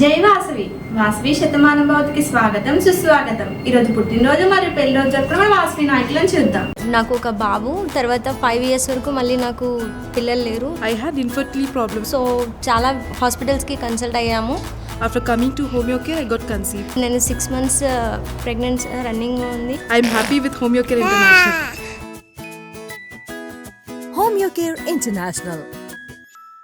జై వాసవి వాసవి శతమానం భవతికి స్వాగతం సుస్వాగతం ఈరోజు పుట్టినరోజు మరియు పెళ్ళి రోజు జరుపుకున్న వాసవి నాయకులను చూద్దాం నాకు ఒక బాబు తర్వాత ఫైవ్ ఇయర్స్ వరకు మళ్ళీ నాకు పిల్లలు లేరు I had infertility problems. So చాలా హాస్పిటల్స్కి కన్సల్ట్ అయ్యాము After coming to Homeocare, I got conceived. నేను సిక్స్ మంత్స్ ప్రెగ్నెన్సీ రన్నింగ్ ఉంది I'm happy with Homeocare International. Home Your Care International.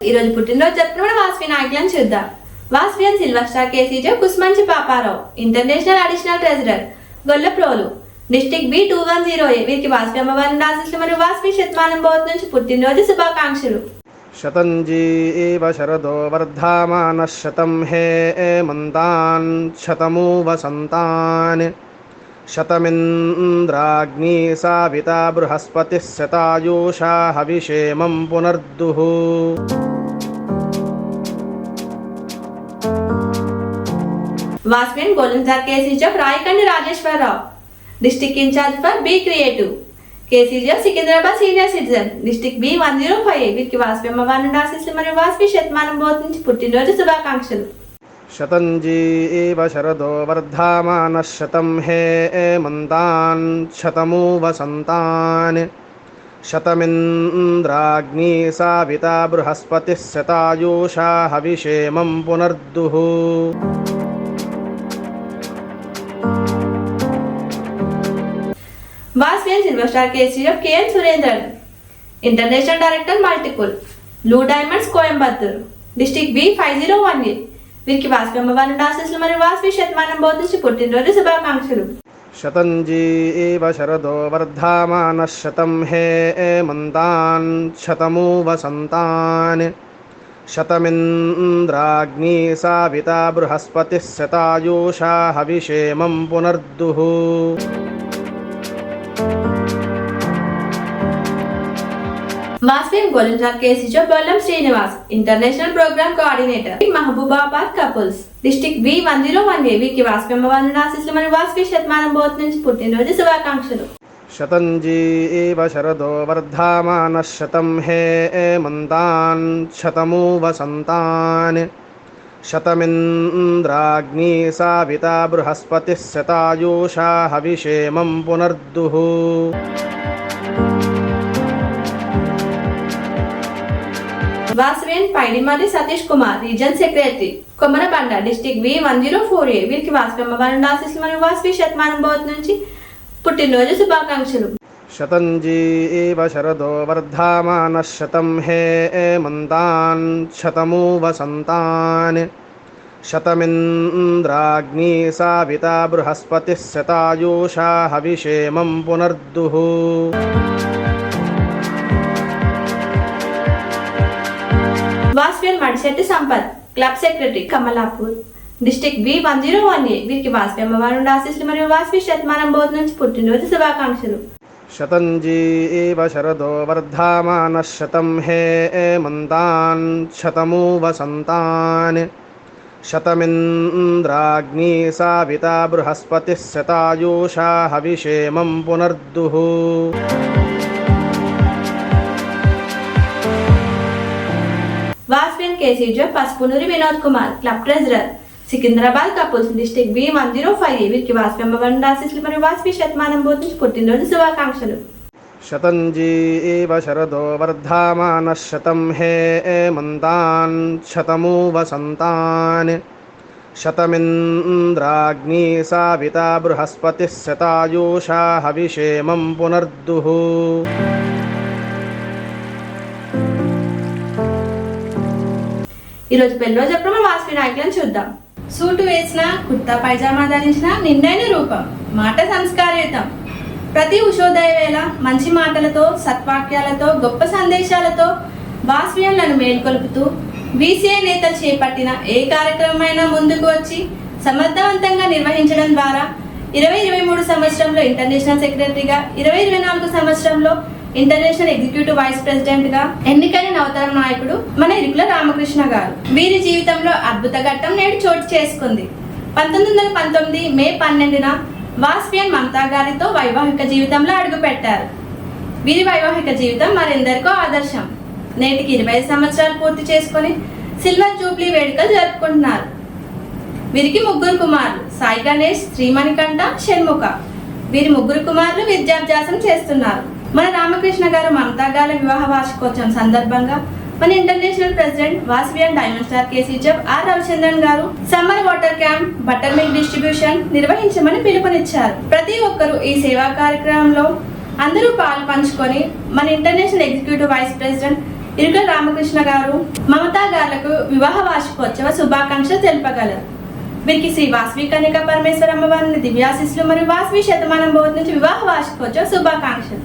ఈరోజు పుట్టినరోజు జరుపుకున్న వాసవి నాయకులను చూద్దాం Vasavian silver కేసీజో Kusumanchi Paparao international additional treasurer Gollaprolu district B two one zero A వీరికి వాస్వి అమ్మవారిని ఆశిస్సులు మరియు వాస్వి శతమానం భవత్ నుంచి పుట్టినరోజు శుభాకాంక్షలు. శతంజీ శరదో వర్ధమాన శతం హే మంతాన్ శతమూ వసంతాన్ శతమింద్రాగ్ని సావిత బృహస్పతి శతాయూషా హవిషేమం పునర్దుహూ Vasavian golden star కేసీజో రాయకండి Rajeshwara Rao district incharge for be creative కేసీజో Secunderabad senior citizen district B one zero five వీరికి వాసవి అమ్మవారి నుండి ఆశిస్సులు మరియు వాసవి శతమానం భవతి నుంచి పుట్టినరోజు శుభాకాంక్షలు शतञ्जी एव शरदो वर्धामानः शतं हे एमन्तान् शतमु वसन्तान् शतमिन्द्राग्नी साविता बृहस्पतिः शतायुषा हविषेमं पुनर्दुः Silver star KCF K N Surendran international director multiple blue diamonds Coimbatore district B five zero one eight వీరికి వాస్వి అమ్మవారి ఆశీస్సులు మరియు వాస్వి శతమానం బోధించి పుట్టినరోజు శుభాకాంక్షలు శతంజీ శరదో వర్ధమాన శతం హే మంతాన్ శతమూ వసంతాన్ శతమింద్రాగ్ని సావిత బృహస్పతి శతాయూషా హవిషేమం పునర్దుః पुनर्दुः వాస్వియన్ golden star కేసీజో Bollam Srinivas international programme coordinator Mahabubabad couples district B one zero one A వీరికి వాసవి అమ్మవారి నుండి ఆశిస్సులు మరియు వాసవి శతమానం భవతి నుంచి పుట్టినరోజు శుభాకాంక్షలు शतञ्जी एव शरदो वर्धामानः शतं हे एमन्तान् शतमु वसन्तान् शतमिन्द्राग्नी साविता बृहस्पतिः शतायुषा हविषेमं पुनर्दुः వాసవేన్ Paidimarri Satish Kumar region secretary Komarabanda district V one zero four A వీరికి వాసవమ్మ వారి ఆశీస్సులు మరియు వాసవి శతమానం భవత్ నుంచి పుట్టినరోజు శుభాకాంక్షలు. శతంజీ శరదో వర్ధమాన శతం హే మంతాన్ శతమూ వసంతాన్ శతమింద్రాగ్ని సావిత బృహస్పతి శతాయూషా హవిషేమం పునర్దుః. నేను Madishetti Sampath club secretary Kamalapur. District B one zero one A వీరికి వాసవి అమ్మవారు ఆశీస్సులు మరియు వాసవి శతమానం బోధ నుంచి పుట్టినరోజు శుభాకాంక్షలు. శతంజీ శరదో వర్ధమాన శతం హే మంతాన్ శతమూ వసంతాన్ శతమింద్రాగ్ని సావిత బృహస్పతి శతాయూషా హవిషేమం పునర్దుః. वास्पियन केसी जो पसपुनरी विनोद कुमार, क्लब ट्रेजरर। सिकंदराबाद का police district B one zero five वीर की वास्पी अम्मवर राशिस मैं शतमान बोध पुटन रोज शुभाकांक्ष शरदो वर्धा शत हे ए मंता शतमू वसंता शतमींद्राग्नी साता बृहस्पति शतायुषा हविषेम पुनर्दु। ఈరోజు పెళ్ళో చెప్పడం వాసవి నాయకులను చూద్దాం. సూటు వేసిన కుర్తా పైజామా ధరించిన నిండైన రూపం మాట సంస్కారయుతం ప్రతి ఉషోదయ వేళ మంచి మాటలతో సత్వాక్యాలతో గొప్ప సందేశాలతో వాస్వియన్లను మేల్కొలుపుతూ బీసీఐ నేతలు చేపట్టిన ఏ కార్యక్రమమైనా ముందుకు వచ్చి సమర్థవంతంగా నిర్వహించడం ద్వారా ఇరవై ఇరవై మూడు సంవత్సరంలో ఇంటర్నేషనల్ సెక్రటరీగా ఇరవై ఇరవై నాలుగు సంవత్సరంలో ఇంటర్నేషనల్ ఎగ్జిక్యూటివ్ వైస్ ప్రెసిడెంట్గా ఎన్నికైన నవతరం నాయకుడు మన ఇరుకుల రామకృష్ణ గారు. వీరి జీవితంలో అద్భుత ఘట్టం నేడు చోటు చేసుకుంది. పంతొమ్మిది వందల పంతొమ్మిది మే పన్నెండున వాస్పియన్ మమతా గారితో వైవాహిక జీవితంలో అడుగుపెట్టారు. వీరి వైవాహిక జీవితం మరెందరికో ఆదర్శం. నేటికి ఇరవై సంవత్సరాలు పూర్తి చేసుకొని సిల్వర్ జూబ్లీ వేడుకలు జరుపుకుంటున్నారు. వీరికి ముగ్గురు కుమారులు సాయి గణేష్ శ్రీమణికంఠ షణ్ముఖ. వీరి ముగ్గురు కుమారులు విద్యాభ్యాసం చేస్తున్నారు. మన రామకృష్ణ గారు మమతాగాల వివాహ వార్షికోత్సవం సందర్భంగా మన international president Vasavian diamond star KC జబ్ ఆర్ రవిచంద్రన్ గారు summer water camp butter milk distribution నిర్వహించమని పిలుపునిచ్చారు. ప్రతి ఒక్కరూ ఈ సేవా కార్యక్రమంలో అందరూ పాలు పంచుకొని మన international executive vice president Irukala Ramakrishna గారు మమతా గారులకు వివాహ వార్షికోత్సవ శుభాకాంక్షలు తెలుపగలరు. వీరికి శ్రీ వాసవి కన్యక పరమేశ్వర అమ్మవారిని దివ్యాశిస్సులు మరియు వాసవి శతమానం బోధ నుంచి వివాహ వార్షికోత్సవ శుభాకాంక్షలు.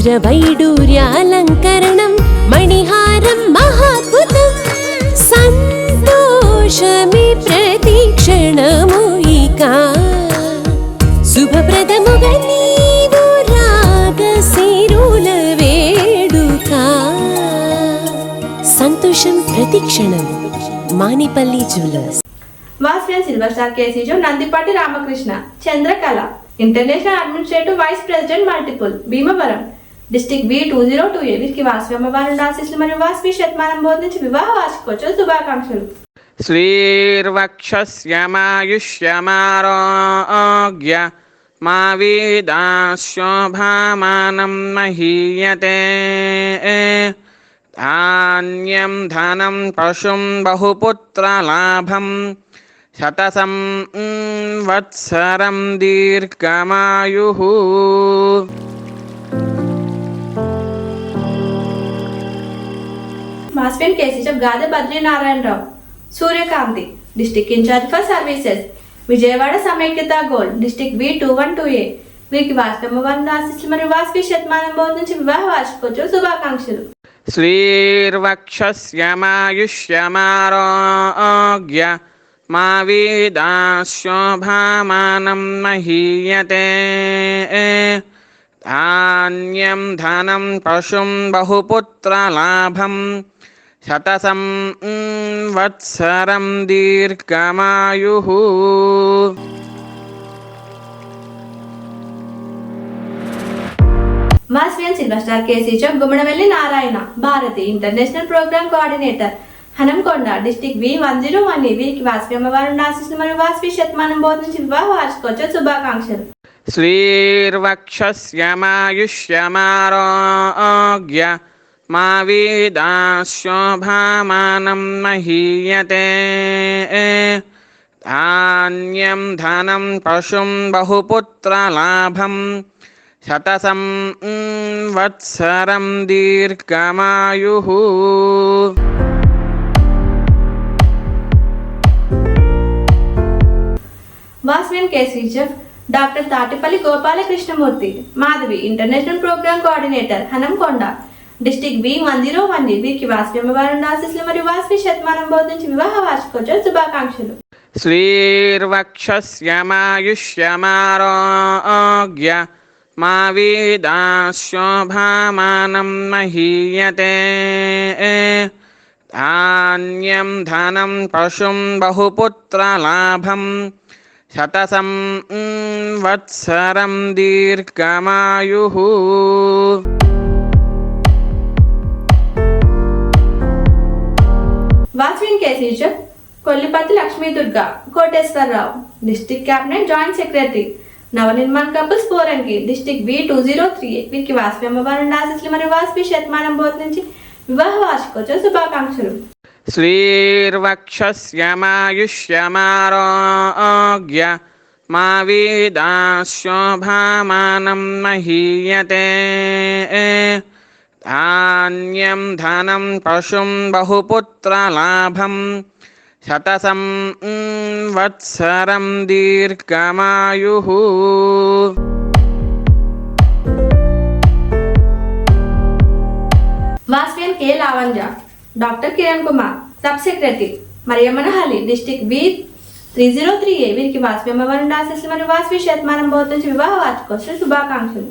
వజ్రవైడూర్యాలంకరణం మణిహారం మహాద్భుతం సంతోషమి ప్రతిక్షణము ఇక. శుభప్రదముగా నీవు రాగశిరుల వేడుక. సంతోషం ప్రతిక్షణం Manipalli jewellers. Vasavian silver star కేసీజో Nandipati Ramakrishna. Chandrakala. International administrative vice president multiple. Bhimavaram. District V two zero two A వీరికి వాసవి అమ్మవారిని రాశిస్లు మరియు వాసవి శతమానం బోధించి వివాహ వార్షికోత్సవ శుభాకాంక్షలు శ్రీర్వక్షస్యమాయుష్యమారోగ్య మా వీదాశోభామానం మహీయతే ధాన్యం ధనం పశుం బహుపుత్రలాభం శతసం వత్సరం దీర్ఘమాయు my husband cases of Gada Badri Narayan Rao, Surya Kanti, District Incharge for Services, Vijayawada Samaikita Gold, District V212A. వీరికి వాస్తవబంధు ఆశిస్తులు మరియు వాస్పి శతమానం బోధించి వివాహ వార్షికోత్సవ శుభాకాంక్షలు శ్రీర్వక్షస్యమాయుష్యమారోగ్య మా వీదాశోభామానం మహీయతే ధాన్యం ధనం పశుం బహుపుత్రలాభం శతసం వత్సరం దీర్ఘమాయు మాస్మియన్ సినిమా KC Chowk Gummadavelli Narayana Bharati international programme coordinator Hanamkonda district V one zero one వీరికి వాస్వి ఆశిస్తున్న మరియు వాస్వి శతమానం బోధించి వివాహ వార్షికోత్సవ శుభాకాంక్షలు శ్రీర్వక్షస్యమాయుష్యమారోగ్య మా వేదాశోభామానం మహీయతే ధాన్యం ధనం పశుం బహుపుత్రలాభం శతసం వత్సరం దీర్ఘమాయు వాస్మెన్ కే స్విచఫ్ doctor Tatipalli Gopalakrishnamurthy Madhavi international programme coordinator Hanamkonda district B one zero one వీరికి వాసవి అమ్మవారి ఆశీస్సులు మరియు వాసవి శతమానం బోధించి వివాహ వార్షికోత్సవ శుభాకాంక్షలు. శ్రీర్వక్షస్యమాయుష్యమారోగ్య మా వీదాశోభామానం మహీయతే. ధాన్యం ధనం పశుం బహుపుత్రలాభం శతసం వత్సరం దీర్ఘమాయు. వాచ్మెన్ కేసీజర్ Lakshmi Lakshmidurga Koteswararao district cabinet joint secretary Navanirman couples Poranki district B two zero three eight వీరికి వాస్పి అమ్మవారి ఆశిస్సులు మరియు వాస్పి శతమానం బోధ నుంచి వివాహ వార్షికోత్సవ శుభాకాంక్షలు. శ్రీర్వక్షమాయుష్యమారోగ్య మా వీదాశోభామానం మహీయతే. ధాన్యం ధనం పశుం బహుపుత్రలాభం శతసం వత్సరం దీర్ఘమాయు వాస్వ్యం కే లావంజ doctor Kiran Kumar sub secretary Mariyammanahalli district B three zero three A వీరికి వాస్వ్యం అవార్డు ఆశిస్తులు మరియు వాస్వి శతమానం బోధించి వివాహ వార్షికోత్సవ శుభాకాంక్షలు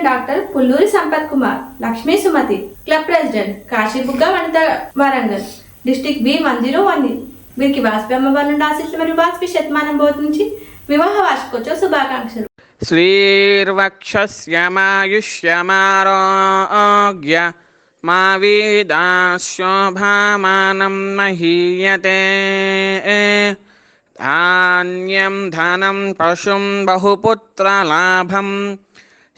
President doctor Pulluri Sampath Kumar Lakshmi Sumathi club president Kashibugga Vanitha Warangal district B one zero one వీరికి వాస్పి అమ్మవారి నుండి ఆశిస్సులు మరియు వాస్పి శతమానం బోధ నుంచి వివాహ వార్షికోత్సవ శుభాకాంక్షలు. శ్రీర్వక్షమాయుష్యమారోగ్య మా వీదాశోభామానం మహీయతే. ధాన్యం ధనం పశుం బహుపుత్రలాభం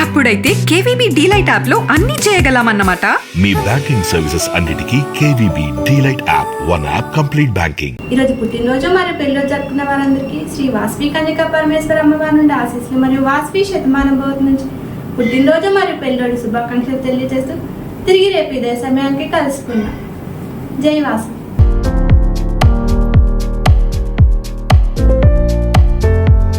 అప్పుడైతే కేవీబీ డీలైట్ యాప్లో అన్ని చేయగలమన్నమాట. మీ బ్యాంకింగ్ సర్వీసెస్ అన్నిటికీ KVB delight app one app complete banking. ఈరోజు పుట్టినరోజు మరియు పెళ్ళిరోజు జరుపుకున్న వారందరికీ శ్రీ వాస్వి కన్యక పరమేశ్వర అమ్మవారి నుండి ఆశీస్సులు మరియు వాస్వి శతమానం బోధ నుంచి పుట్టినరోజు మరియు పెళ్ళిరోజు శుభాకాంక్షలు తెలియజేస్తూ తిరిగి రేపు ఇదే సమయానికి కలుసుకున్నాం జై వాసు